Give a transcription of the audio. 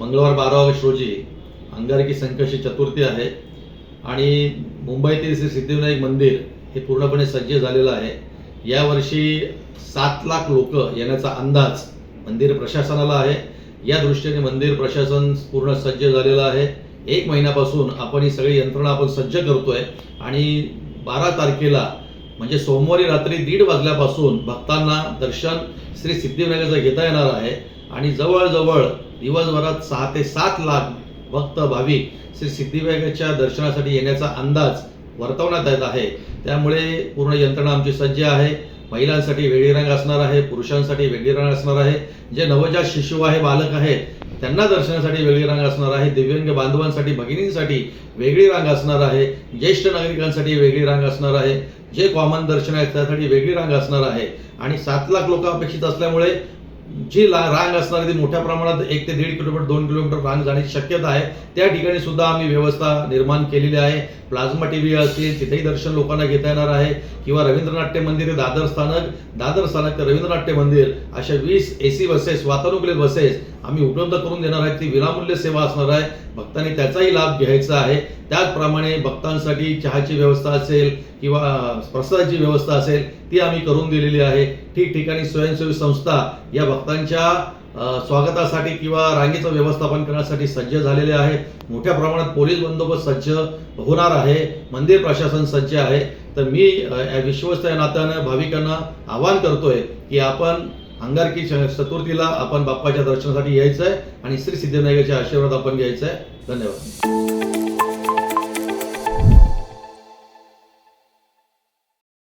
मंगळवार बारा ऑगस्ट रोजी अंगारकी संकष्टी चतुर्थी आहे आणि मुंबईतील श्री सिद्धिविनायक मंदिर हे पूर्णपणे सज्ज झालेलं आहे. यावर्षी सात लाख लोक येण्याचा अंदाज मंदिर प्रशासनाला आहे. या दृष्टीने मंदिर प्रशासन पूर्ण सज्ज झालेलं आहे. एक महिन्यापासून आपण ही सगळी यंत्रणा आपण सज्ज करतोय आणि बारा तारखेला म्हणजे सोमवारी रात्री दीड वाजल्यापासून भक्तांना दर्शन श्री सिद्धिविनायकाचं घेता येणार आहे. आणि जवळजवळ दिवसभरात सहा ते सात लाख भक्त भाविक श्री सिद्धिविनायकाच्या दर्शनासाठी येण्याचा अंदाज वर्तवण्यात येत आहे. त्यामुळे पूर्ण यंत्रणा आमची सज्ज आहे. महिलांसाठी वेगळी रांग असणार आहे पुरुषांसाठी वेगळी रांग असणार आहे. जे नवजात शिशु आहे बालक आहेत त्यांना दर्शनासाठी वेगळी रांग असणार आहे. दिव्यांग बांधवांसाठी भगिनींसाठी वेगळी रांग असणार आहे. ज्येष्ठ नागरिकांसाठी वेगळी रांग असणार आहे. जे कॉमन दर्शन आहेत त्यासाठी वेगळी रांग असणार आहे. आणि सात लाख लोक अपेक्षित असल्यामुळे जी ला रांग असणार ती मोठ्या प्रमाणात एक ते दीड किलोमीटर दोन किलोमीटर रांग जाण्याची शक्यता आहे. त्या ठिकाणी सुद्धा आम्ही व्यवस्था निर्माण केलेली आहे. प्लाझ्मा टीव्ही असतील तिथेही दर्शन लोकांना घेता येणार आहे. किंवा रवींद्रनाट्य मंदिर ते दादर स्थानक. दादर स्थानक ते रवींद्रनाट्य मंदिर अशा वीस ए सी बसेस वातानुकूलित बसेस आम्ही उपलब्ध करून देणार आहे ती विनामूल्य सेवा असणार आहे. भक्तांनी त्याचाही लाभ घ्यायचा आहे. त्याचप्रमाणे भक्तांसाठी चहाची व्यवस्था असेल किंवा प्रसादाची व्यवस्था असेल ती आम्ही करून दिलेली आहे. ठिकठिकाणी स्वयंसेवी संस्था या भक्तांच्या स्वागतासाठी किंवा रांगेचं व्यवस्थापन करण्यासाठी सज्ज झालेले आहेत मोठ्या प्रमाणात पोलीस बंदोबस्त सज्ज होणार आहे. मंदिर प्रशासन सज्ज आहे. तर मी विश्वस्त या नात्यानं भाविकांना आवाहन करतोय की आपण अंगारकी चतुर्थीला आपण बाप्पाच्या दर्शनासाठी यायचं आहे आणि श्री सिद्धिविनायकाचे आशीर्वाद आपण घ्यायचा आहे धन्यवाद.